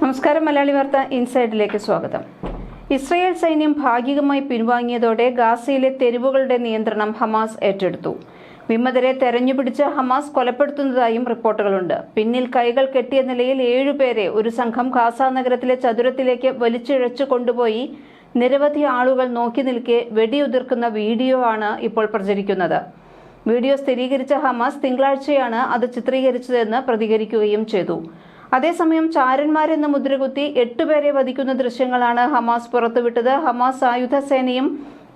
നമസ്കാരം മലയാളി വാർത്ത ഇൻസൈഡിലേക്ക് സ്വാഗതം. ഇസ്രയേൽ സൈന്യം ഭാഗികമായി പിൻവാങ്ങിയതോടെ ഗാസയിലെ തെരുവുകളുടെ നിയന്ത്രണം ഹമാസ് ഏറ്റെടുത്തു. വിമതരെ തെരഞ്ഞുപിടിച്ച് ഹമാസ് കൊലപ്പെടുത്തുന്നതായും റിപ്പോർട്ടുകളുണ്ട്. പിന്നിൽ കൈകൾ കെട്ടിയ നിലയിൽ ഏഴുപേരെ ഒരു സംഘം ഗാസ നഗരത്തിലെ ചതുരത്തിലേക്ക് വലിച്ചിഴച്ചു കൊണ്ടുപോയി. നിരവധി ആളുകൾ നോക്കി നിൽക്കെ വെടിയുതിർക്കുന്ന വീഡിയോ ആണ് ഇപ്പോൾ പ്രചരിക്കുന്നത്. വീഡിയോ സ്ഥിരീകരിച്ച ഹമാസ് തിങ്കളാഴ്ചയാണ് അത് ചിത്രീകരിച്ചതെന്ന് പ്രതികരിക്കുകയും ചെയ്തു. അതേസമയം ചാരന്മാരെന്ന മുദ്രകുത്തി എട്ടുപേരെ വധിക്കുന്ന ദൃശ്യങ്ങളാണ് ഹമാസ് പുറത്തുവിട്ടത്. ഹമാസ് സായുധ സേനയും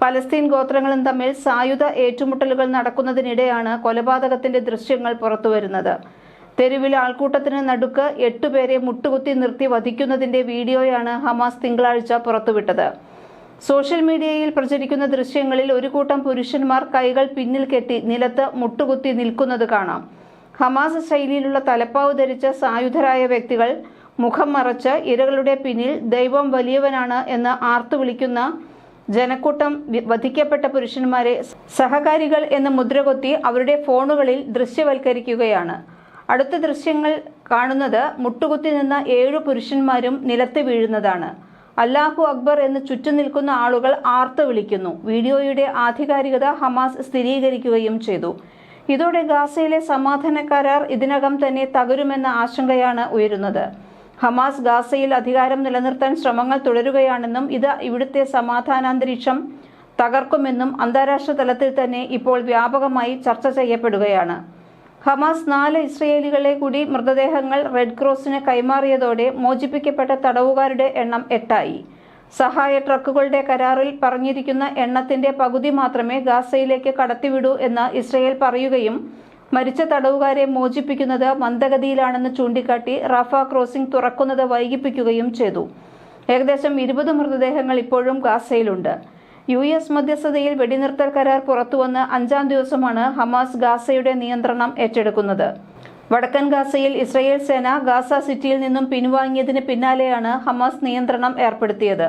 പലസ്തീൻ ഗോത്രങ്ങളും തമ്മിൽ സായുധ ഏറ്റുമുട്ടലുകൾ നടക്കുന്നതിനിടെയാണ് കൊലപാതകത്തിന്റെ ദൃശ്യങ്ങൾ പുറത്തുവരുന്നത്. തെരുവിൽ ആൾക്കൂട്ടത്തിന് നടുക്ക് എട്ടുപേരെ മുട്ടുകുത്തി നിർത്തി വധിക്കുന്നതിന്റെ വീഡിയോയാണ് ഹമാസ് തിങ്കളാഴ്ച പുറത്തുവിട്ടത്. സോഷ്യൽ മീഡിയയിൽ പ്രചരിക്കുന്ന ദൃശ്യങ്ങളിൽ ഒരു കൂട്ടം പുരുഷന്മാർ കൈകൾ പിന്നിൽ കെട്ടി നിലത്ത് മുട്ടുകുത്തി നിൽക്കുന്നത് കാണാം. ഹമാസ് ശൈലിയിലുള്ള തലപ്പാവ് ധരിച്ച സായുധരായ വ്യക്തികൾ മുഖം മറച്ച് ഇരകളുടെ പിന്നിൽ ദൈവം വലിയവനാണ് എന്ന് ആർത്തു വിളിക്കുന്ന ജനക്കൂട്ടം വധിക്കപ്പെട്ട പുരുഷന്മാരെ സഹകാരികൾ എന്ന് മുദ്രകൊത്തി അവരുടെ ഫോണുകളിൽ ദൃശ്യവൽക്കരിക്കുകയാണ്. അടുത്ത ദൃശ്യങ്ങൾ കാണുന്നത് മുട്ടുകുത്തി നിന്ന ഏഴു പുരുഷന്മാരും നിലത്ത് വീഴുന്നതാണ്. അല്ലാഹു അക്ബർ എന്ന് ചുറ്റും നിൽക്കുന്ന ആളുകൾ ആർത്തു വിളിക്കുന്നു. വീഡിയോയുടെ ആധികാരികത ഹമാസ് സ്ഥിരീകരിക്കുകയും ചെയ്തു. ഇതോടെ ഗാസയിലെ സമാധാന കരാർ ഇതിനകം തന്നെ തകരുമെന്ന ആശങ്കയാണ് ഉയരുന്നത്. ഹമാസ് ഗാസയിൽ അധികാരം നിലനിർത്താൻ ശ്രമങ്ങൾ തുടരുകയാണെന്നും ഇത് ഇവിടുത്തെ സമാധാനാന്തരീക്ഷം തകർക്കുമെന്നും അന്താരാഷ്ട്ര തലത്തിൽ തന്നെ ഇപ്പോൾ വ്യാപകമായി ചർച്ച ചെയ്യപ്പെടുകയാണ്. ഹമാസ് നാല് ഇസ്രയേലികളെ കൂടി മൃതദേഹങ്ങൾ റെഡ് ക്രോസിന് കൈമാറിയതോടെ മോചിപ്പിക്കപ്പെട്ട തടവുകാരുടെ എണ്ണം എട്ടായി. സഹായ ട്രക്കുകളുടെ കരാറിൽ പറഞ്ഞിരിക്കുന്ന എണ്ണത്തിന്റെ പകുതി മാത്രമേ ഗാസയിലേക്ക് കടത്തിവിടൂ എന്ന് ഇസ്രയേൽ പറയുകയും മരിച്ച തടവുകാരെ മോചിപ്പിക്കുന്നത് മന്ദഗതിയിലാണെന്ന് ചൂണ്ടിക്കാട്ടി റഫ ക്രോസിംഗ് തുറക്കുന്നത് വൈകിപ്പിക്കുകയും ചെയ്തു. ഏകദേശം ഇരുപത് മൃതദേഹങ്ങൾ ഇപ്പോഴും ഗാസയിലുണ്ട്. യു എസ് മധ്യസ്ഥതയിൽ വെടിനിർത്തൽ കരാർ പുറത്തുവന്ന് അഞ്ചാം ദിവസമാണ് ഹമാസ് ഗാസയുടെ നിയന്ത്രണം ഏറ്റെടുക്കുന്നത്. വടക്കൻ ഗാസയിൽ ഇസ്രയേൽ സേന ഗാസ സിറ്റിയിൽ നിന്നും പിൻവാങ്ങിയതിന് പിന്നാലെയാണ് ഹമാസ് നിയന്ത്രണം ഏർപ്പെടുത്തിയത്.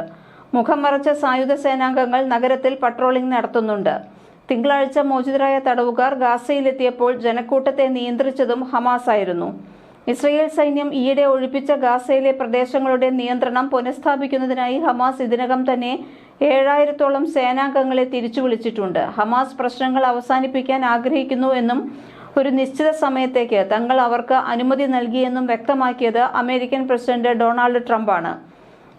മുഖം മറച്ച സായുധ സേനാംഗങ്ങൾ നഗരത്തിൽ പട്രോളിംഗ് നടത്തുന്നുണ്ട്. തിങ്കളാഴ്ച മോചിതരായ തടവുകാർ ഗാസയിലെത്തിയപ്പോൾ ജനക്കൂട്ടത്തെ നിയന്ത്രിച്ചതും ഹമാസ് ആയിരുന്നു. ഇസ്രയേൽ സൈന്യം ഈയിടെ ഒഴിപ്പിച്ച ഗാസയിലെ പ്രദേശങ്ങളുടെ നിയന്ത്രണം പുനഃസ്ഥാപിക്കുന്നതിനായി ഹമാസ് ഇതിനകം തന്നെ ഏഴായിരത്തോളം സേനാംഗങ്ങളെ തിരിച്ചു വിളിച്ചിട്ടുണ്ട് ഹമാസ് പ്രശ്നങ്ങൾ അവസാനിപ്പിക്കാൻ ആഗ്രഹിക്കുന്നു എന്നും ഒരു നിശ്ചിത സമയത്തേക്ക് തങ്ങൾ അവർക്ക് അനുമതി നൽകിയെന്നും വ്യക്തമാക്കിയത് അമേരിക്കൻ പ്രസിഡന്റ് ഡൊണാൾഡ് ട്രംപാണ്.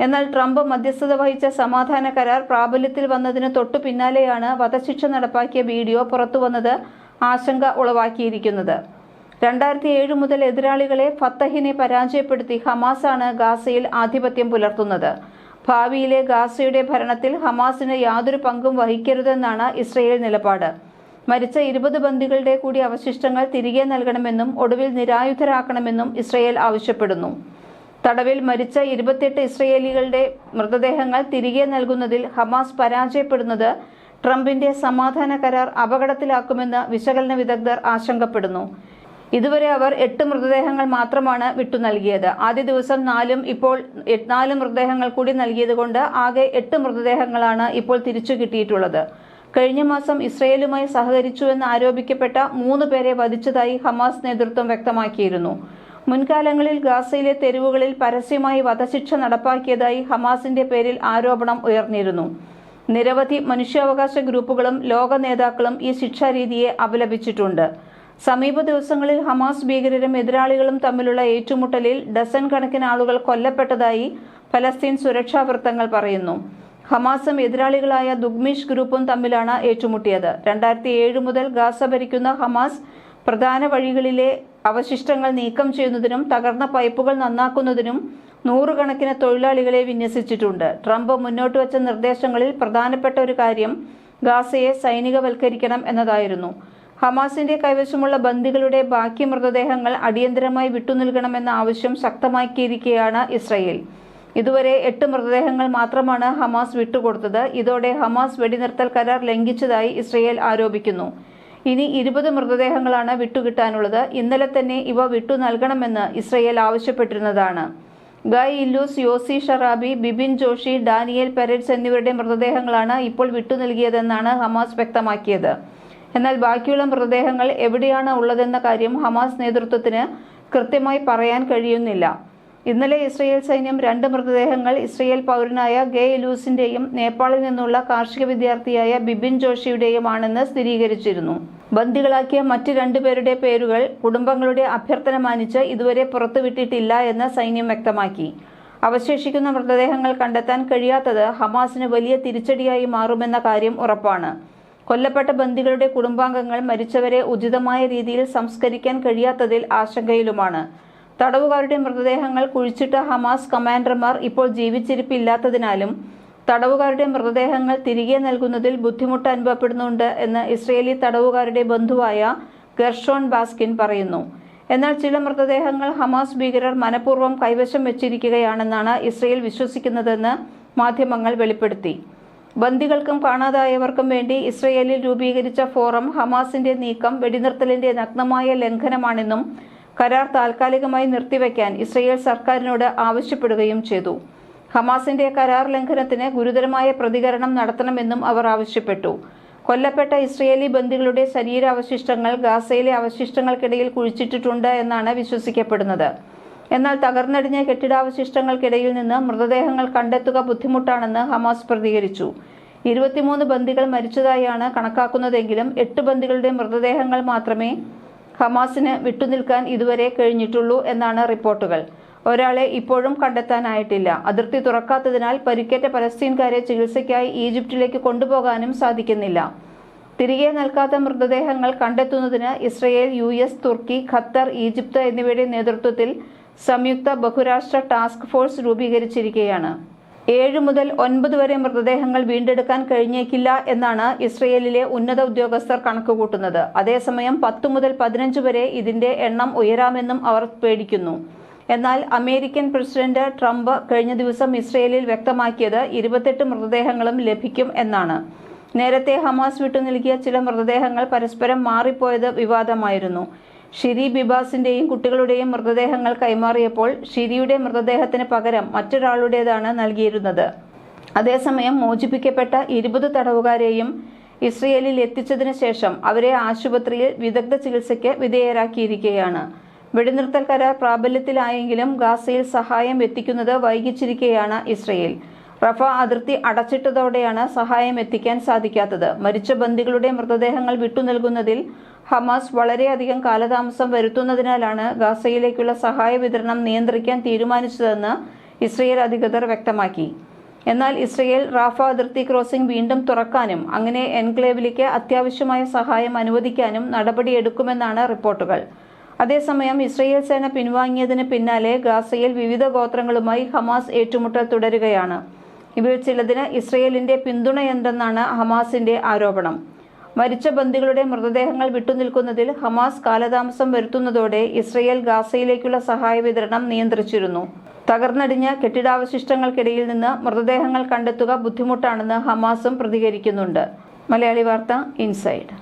എന്നാൽ ട്രംപ് മധ്യസ്ഥത വഹിച്ച സമാധാന കരാർ പ്രാബല്യത്തിൽ വന്നതിന് തൊട്ടു പിന്നാലെയാണ് വധശിക്ഷ നടപ്പാക്കിയ വീഡിയോ പുറത്തുവന്നത് ആശങ്ക ഉളവാക്കിയിരിക്കുന്നത്. രണ്ടായിരത്തി ഏഴ് മുതൽ എതിരാളികളെ ഫത്തഹിനെ പരാജയപ്പെടുത്തി ഹമാസാണ് ഗാസയിൽ ആധിപത്യം പുലർത്തുന്നത്. ഭാവിയിലെ ഗാസയുടെ ഭരണത്തിൽ ഹമാസിന് യാതൊരു പങ്കും വഹിക്കരുതെന്നാണ് ഇസ്രയേൽ നിലപാട്. മരിച്ച ഇരുപത് ബന്ദികളുടെ കൂടി അവശിഷ്ടങ്ങൾ തിരികെ നൽകണമെന്നും ഒടുവിൽ നിരായുധരാക്കണമെന്നും ഇസ്രയേൽ ആവശ്യപ്പെടുന്നു. തടവിൽ മരിച്ച ഇരുപത്തിയെട്ട് ഇസ്രയേലികളുടെ മൃതദേഹങ്ങൾ തിരികെ നൽകുന്നതിൽ ഹമാസ് പരാജയപ്പെടുന്നത് ട്രംപിന്റെ സമാധാന കരാർ അപകടത്തിലാക്കുമെന്ന് വിശകലന വിദഗ്ധർ ആശങ്കപ്പെടുന്നു. ഇതുവരെ അവർ എട്ട് മൃതദേഹങ്ങൾ മാത്രമാണ് വിട്ടു നൽകിയത്. ആദ്യ ദിവസം നാലും ഇപ്പോൾ നാല് മൃതദേഹങ്ങൾ കൂടി നൽകിയതുകൊണ്ട് ആകെ എട്ട് മൃതദേഹങ്ങളാണ് ഇപ്പോൾ തിരിച്ചു കിട്ടിയിട്ടുള്ളത്. കഴിഞ്ഞ മാസം ഇസ്രയേലുമായി സഹകരിച്ചുവെന്ന് ആരോപിക്കപ്പെട്ട മൂന്ന് പേരെ വധിച്ചതായി ഹമാസ് നേതൃത്വം വ്യക്തമാക്കിയിരുന്നു. മുൻകാലങ്ങളിൽ ഗാസയിലെ തെരുവുകളിൽ പരസ്യമായി വധശിക്ഷ നടപ്പാക്കിയതായി ഹമാസിന്റെ പേരിൽ ആരോപണം ഉയർന്നിരുന്നു. നിരവധി മനുഷ്യാവകാശ ഗ്രൂപ്പുകളും ലോക നേതാക്കളും ഈ ശിക്ഷാരീതിയെ അപലപിച്ചിട്ടുണ്ട്. സമീപ ദിവസങ്ങളിൽ ഹമാസ് ഭീകരരും എതിരാളികളും തമ്മിലുള്ള ഏറ്റുമുട്ടലിൽ ഡസൻ കണക്കിന് ആളുകൾ കൊല്ലപ്പെട്ടതായി ഫലസ്തീൻ സുരക്ഷാ വൃത്തങ്ങൾ പറയുന്നു. ഹമാസും എതിരാളികളായ ദുഗ്മിഷ് ഗ്രൂപ്പും തമ്മിലാണ് ഏറ്റുമുട്ടിയത്. രണ്ടായിരത്തി ഏഴ് മുതൽ ഗാസ ഭരിക്കുന്ന ഹമാസ് പ്രധാന വഴികളിലെ അവശിഷ്ടങ്ങൾ നീക്കം ചെയ്യുന്നതിനും തകർന്ന പൈപ്പുകൾ നന്നാക്കുന്നതിനും നൂറുകണക്കിന് തൊഴിലാളികളെ വിന്യസിച്ചിട്ടുണ്ട്. ട്രംപ് മുന്നോട്ട് വച്ച നിർദ്ദേശങ്ങളിൽ പ്രധാനപ്പെട്ട ഒരു കാര്യം ഗാസയെ സൈനികവൽക്കരിക്കണം എന്നതായിരുന്നു. ഹമാസിന്റെ കൈവശമുള്ള ബന്ദികളുടെ ബാക്കി മൃതദേഹങ്ങൾ അടിയന്തരമായി വിട്ടുനൽകണമെന്ന ആവശ്യം ശക്തമാക്കിയിരിക്കുകയാണ് ഇസ്രയേൽ. ഇതുവരെ എട്ട് മൃതദേഹങ്ങൾ മാത്രമാണ് ഹമാസ് വിട്ടുകൊടുത്തത്. ഇതോടെ ഹമാസ് വെടിനിർത്തൽ കരാർ ലംഘിച്ചതായി ഇസ്രയേൽ ആരോപിക്കുന്നു. ഇനി ഇരുപത് മൃതദേഹങ്ങളാണ് വിട്ടുകിട്ടാനുള്ളത്. ഇന്നലെ തന്നെ ഇവ വിട്ടു നൽകണമെന്ന് Israel ആവശ്യപ്പെട്ടിരുന്നതാണ്. Guy Illouz Yossi Sharabi Bipin Joshi Daniel Peretz എന്നിവരുടെ മൃതദേഹങ്ങളാണ് ഇപ്പോൾ വിട്ടു നൽകിയതെന്നാണ് ഹമാസ് വ്യക്തമാക്കിയത്. എന്നാൽ ബാക്കിയുള്ള മൃതദേഹങ്ങൾ എവിടെയാണ് ഉള്ളതെന്ന കാര്യം ഹമാസ് നേതൃത്വത്തിന് കൃത്യമായി പറയാൻ കഴിയുന്നില്ല. ഇന്നലെ ഇസ്രയേൽ സൈന്യം രണ്ട് മൃതദേഹങ്ങൾ ഇസ്രയേൽ പൗരനായ ഗേ ലൂസിന്റെയും നേപ്പാളിൽ നിന്നുള്ള കാർഷിക വിദ്യാർത്ഥിയായ ബിബിൻ ജോഷിയുടെയുമാണെന്ന് സ്ഥിരീകരിച്ചിരുന്നു. ബന്ദികളാക്കിയ മറ്റ് രണ്ടുപേരുടെ പേരുകൾ കുടുംബങ്ങളുടെ അഭ്യർത്ഥന മാനിച്ച് ഇതുവരെ പുറത്തുവിട്ടിട്ടില്ല എന്ന് സൈന്യം വ്യക്തമാക്കി. അവശേഷിക്കുന്ന മൃതദേഹങ്ങൾ കണ്ടെത്താൻ കഴിയാത്തത് ഹമാസിന് വലിയ തിരിച്ചടിയായി മാറുമെന്ന കാര്യം ഉറപ്പാണ്. കൊല്ലപ്പെട്ട ബന്ദികളുടെ കുടുംബാംഗങ്ങൾ മരിച്ചവരെ ഉചിതമായ രീതിയിൽ സംസ്കരിക്കാൻ കഴിയാത്തതിൽ ആശങ്കയിലുമാണ്. തടവുകാരുടെ മൃതദേഹങ്ങൾ കുഴിച്ചിട്ട ഹമാസ് കമാൻഡർമാർ ഇപ്പോൾ ജീവിച്ചിരിപ്പില്ലാത്തതിനാലും തടവുകാരുടെ മൃതദേഹങ്ങൾ തിരികെ നൽകുന്നതിൽ ബുദ്ധിമുട്ട് അനുഭവപ്പെടുന്നുണ്ട് എന്ന് ഇസ്രയേലി തടവുകാരുടെ ബന്ധുവായ ഗർഷോൺ ബാസ്കിൻ പറയുന്നു. എന്നാൽ ചില മൃതദേഹങ്ങൾ ഹമാസ് ഭീകരർ മനഃപൂർവം കൈവശം വെച്ചിരിക്കുകയാണെന്നാണ് ഇസ്രയേൽ വിശ്വസിക്കുന്നതെന്ന് മാധ്യമങ്ങൾ വെളിപ്പെടുത്തി. ബന്ദികൾക്കും കാണാതായവർക്കും വേണ്ടി ഇസ്രയേലിൽ രൂപീകരിച്ച ഫോറം ഹമാസിന്റെ നീക്കം വെടിനിർത്തലിന്റെ നഗ്നമായ ലംഘനമാണെന്നും കരാർ താൽക്കാലികമായി നിർത്തിവെക്കാൻ ഇസ്രയേൽ സർക്കാരിനോട് ആവശ്യപ്പെടുകയും ചെയ്തു. ഹമാസിന്റെ കരാർ ലംഘനത്തിന് ഗുരുതരമായ പ്രതികരണം നടത്തണമെന്നും അവർ ആവശ്യപ്പെട്ടു. കൊല്ലപ്പെട്ട ഇസ്രയേലി ബന്ദികളുടെ ശരീരാവശിഷ്ടങ്ങൾ ഗാസയിലെ അവശിഷ്ടങ്ങൾക്കിടയിൽ കുഴിച്ചിട്ടിട്ടുണ്ട് എന്നാണ് വിശ്വസിക്കപ്പെടുന്നത്. എന്നാൽ തകർന്നടിഞ്ഞ കെട്ടിടാവശിഷ്ടങ്ങൾക്കിടയിൽ നിന്ന് മൃതദേഹങ്ങൾ കണ്ടെത്തുക ബുദ്ധിമുട്ടാണെന്ന് ഹമാസ് പ്രതികരിച്ചു. ഇരുപത്തിമൂന്ന് ബന്ദികൾ മരിച്ചതായാണ് കണക്കാക്കുന്നതെങ്കിലും എട്ട് ബന്ദികളുടെ മൃതദേഹങ്ങൾ മാത്രമേ ഹമാസിന് വിട്ടുനിൽക്കാൻ ഇതുവരെ കഴിഞ്ഞിട്ടുള്ളൂ എന്നാണ് റിപ്പോർട്ടുകൾ. ഒരാളെ ഇപ്പോഴും കണ്ടെത്താനായിട്ടില്ല. അതിർത്തി തുറക്കാത്തതിനാൽ പരിക്കേറ്റ പലസ്തീൻകാരെ ചികിത്സയ്ക്കായി ഈജിപ്തിലേക്ക് കൊണ്ടുപോകാനും സാധിക്കുന്നില്ല. തിരികെ നൽകാത്ത മൃതദേഹങ്ങൾ കണ്ടെത്തുന്നതിന് ഇസ്രയേൽ യു എസ് തുർക്കി ഖത്തർ ഈജിപ്ത് എന്നിവയുടെ നേതൃത്വത്തിൽ സംയുക്ത ബഹുരാഷ്ട്ര ടാസ്ക് ഫോഴ്സ് രൂപീകരിച്ചിരിക്കുകയാണ്. ഏഴ് മുതൽ ഒൻപത് വരെ മൃതദേഹങ്ങൾ വീണ്ടെടുക്കാൻ കഴിഞ്ഞേക്കില്ല എന്നാണ് ഇസ്രയേലിലെ ഉന്നത ഉദ്യോഗസ്ഥർ കണക്കുകൂട്ടുന്നത്. അതേസമയം പത്ത് മുതൽ പതിനഞ്ച് വരെ ഇതിന്റെ എണ്ണം ഉയരാമെന്നും അവർ പേടിക്കുന്നു. എന്നാൽ അമേരിക്കൻ പ്രസിഡന്റ് ട്രംപ് കഴിഞ്ഞ ദിവസം ഇസ്രയേലിൽ വ്യക്തമാക്കിയത് ഇരുപത്തെട്ട് മൃതദേഹങ്ങളും ലഭിക്കും എന്നാണ്. നേരത്തെ ഹമാസ് വിട്ടു നൽകിയ ചില മൃതദേഹങ്ങൾ പരസ്പരം മാറിപ്പോയത് വിവാദമായിരുന്നു. ഷിരി ബിബാസിന്റെയും കുട്ടികളുടെയും മൃതദേഹങ്ങൾ കൈമാറിയപ്പോൾ ഷിരിയുടെ മൃതദേഹത്തിന് പകരം മറ്റൊരാളുടേതാണ് നൽകിയിരുന്നത്. അതേസമയം മോചിപ്പിക്കപ്പെട്ട ഇരുപത് തടവുകാരെയും ഇസ്രയേലിൽ എത്തിച്ചതിന് ശേഷം അവരെ ആശുപത്രിയിൽ വിദഗ്ധ ചികിത്സയ്ക്ക് വിധേയരാക്കിയിരിക്കുകയാണ്. വെടിനിർത്തൽ കരാർ പ്രാബല്യത്തിലായെങ്കിലും ഗാസയിൽ സഹായം എത്തിക്കുന്നത് വൈകിച്ചിരിക്കുകയാണ് ഇസ്രയേൽ. റഫ അതിർത്തി അടച്ചിട്ടതോടെയാണ് സഹായം എത്തിക്കാൻ സാധിക്കാത്തത്. മരിച്ച ബന്ദികളുടെ മൃതദേഹങ്ങൾ വിട്ടുനൽകുന്നതിൽ ഹമാസ് വളരെയധികം കാലതാമസം വരുത്തുന്നതിനാലാണ് ഗാസയിലേക്കുള്ള സഹായ വിതരണം നിയന്ത്രിക്കാൻ തീരുമാനിച്ചതെന്ന് ഇസ്രയേൽ അധികൃതർ വ്യക്തമാക്കി. എന്നാൽ ഇസ്രയേൽ റാഫ അതിർത്തി ക്രോസിംഗ് വീണ്ടും തുറക്കാനും അങ്ങനെ എൻക്ലേവിലേക്ക് അത്യാവശ്യമായ സഹായം അനുവദിക്കാനും നടപടിയെടുക്കുമെന്നാണ് റിപ്പോർട്ടുകൾ. അതേസമയം ഇസ്രയേൽ സേന പിൻവാങ്ങിയതിന് പിന്നാലെ ഗാസയിൽ വിവിധ ഗോത്രങ്ങളുമായി ഹമാസ് ഏറ്റുമുട്ടൽ തുടരുകയാണ്. ഇവയിൽ ചിലതിന് ഇസ്രയേലിന്റെ പിന്തുണയുണ്ടെന്നാണ് ഹമാസിന്റെ ആരോപണം. മരിച്ച ബന്ദികളുടെ മൃതദേഹങ്ങൾ വിട്ടുനിൽക്കുന്നതിൽ ഹമാസ് കാലതാമസം വരുത്തുന്നതോടെ ഇസ്രയേൽ ഗാസയിലേക്കുള്ള സഹായ വിതരണം നിയന്ത്രിച്ചിരുന്നു. തകർന്നടിഞ്ഞ കെട്ടിടാവശിഷ്ടങ്ങൾക്കിടയിൽ നിന്ന് മൃതദേഹങ്ങൾ കണ്ടെത്തുക ബുദ്ധിമുട്ടാണെന്ന് ഹമാസും പ്രതികരിക്കുന്നുണ്ട്. മലയാളി വാർത്ത ഇൻസൈഡ്.